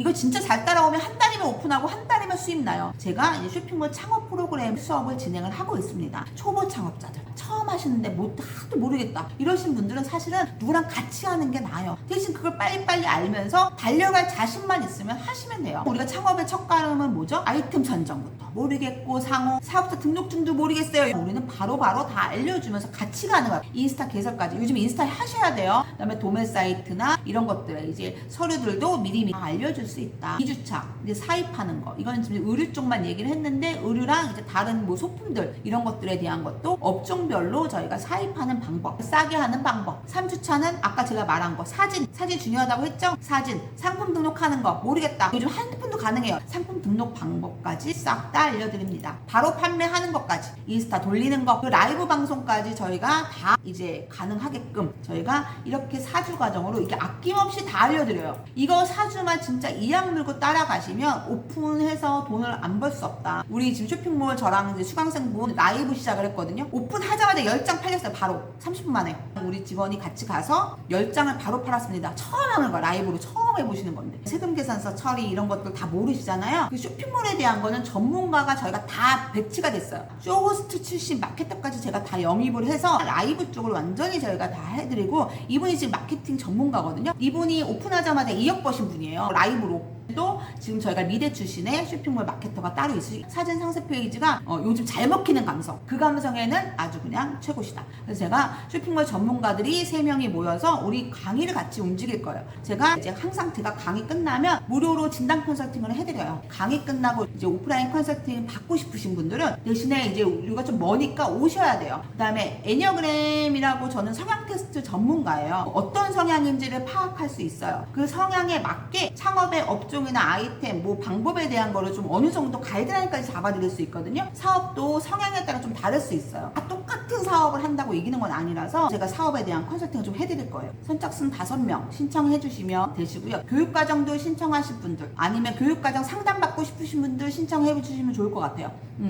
이거 진짜 잘 따라오면 한 달 이면 오픈하고 한 달이면 수입 나요. 제가 이제 쇼핑몰 창업 프로그램 수업을 진행을 하고 있습니다. 초보 창업자들 처음 하시는데 뭐 하도 모르겠다 이러신 분들은 사실은 누구랑 같이 하는 게 나아요. 대신 그걸 빨리빨리 알면서 달려갈 자신만 있으면 하시면 돼요. 우리가 창업의 첫 걸음은 뭐죠? 아이템 선정부터 모르겠고 상호 사업자 등록증도 모르겠어요. 우리는 바로바로 다 알려주면서 같이 가는 거예요. 인스타 개설까지 요즘 인스타 하셔야 돼요. 그다음에 도매 사이트나 이런 것들 이제 서류들도 미리미리 다 알려줄 수 있다. 2주차 이제 사입하는 거. 이거는 지금 의류 쪽만 얘기를 했는데 의류랑 이제 다른 뭐 소품들 이런 것들에 대한 것도 업종별로 저희가 사입하는 방법 싸게 하는 방법. 3주차는 아까 제가 말한 거 사진. 사진 중요하다고 했죠? 사진. 상품 등록하는 거. 모르겠다. 요즘 핸드폰도 가능해요 상품 등록 방법까지 싹 다 알려드립니다. 바로 판매하는 것까지 인스타 돌리는 거그 라이브 방송까지 저희가 다 이제 가능하게끔 저희가 이렇게 사주 과정으로 이게 아낌없이 다 알려드려요. 이거 사주만 진짜 이악 물고 따라가시면 오픈해서 돈을 안 벌 수 없다. 우리 지금 쇼핑몰 저랑 이제 수강생분 라이브 시작을 했거든요. 오픈하자마자 10장 팔렸어요 바로. 30분 만에. 우리 직원이 같이 가서 10장을 바로 팔았습니다. 처음 하는 거야 라이브로. 처음 해보시는 건데. 세금 계산서 처리 이런 것들 다 모르시잖아요 그 쇼핑몰에 대한 거는 전문가가 저희가 다 배치가 됐어요. 쇼호스트 출신 마케터까지 제가 다 영입을 해서 라이브 쪽을 완전히 저희가 다 해드리고 이분이 지금 마케팅 전문가거든요. 이분이 오픈하자마자 2억 버신 분이에요. 라이브로 또 지금 저희가 미대 출신의 쇼핑몰 마케터가 따로 있으시 사진 상세 페이지가 어, 요즘 잘 먹히는 감성. 그 감성에는 아주 그냥 최고시다. 그래서 제가 쇼핑몰 전문가들이 3명이 모여서 우리 강의를 같이 움직일 거예요. 제가 이제 항상 제가 강의 끝나면 무료로 진단 컨설팅을 해드려요. 강의 끝나고 이제 오프라인 컨설팅 받고 싶으신 분들은 대신에 이제 우리가 좀 머니까 오셔야 돼요. 그 다음에 애니어그램이라고 저는 성향 테스트 전문가예요. 어떤 성향인지를 파악할 수 있어요. 그 성향에 맞게 창업의 업종이나 아이템 뭐 방법에 대한 거를 좀 어느 정도 가이드라인까지 잡아드릴 수 있거든요. 사업도 성향에 따라 좀 다를 수 있어요. 다 똑같은 사업을 한다고 이기는 건 아니라서 제가 사업에 대한 컨설팅을 좀 해드릴 거예요. 선착순 5명 신청해 주시면 되시고요. 교육과정도 신청하실 분들 아니면 교육과정 상담받고 싶으신 분들 신청해 주시면 좋을 것 같아요. 음.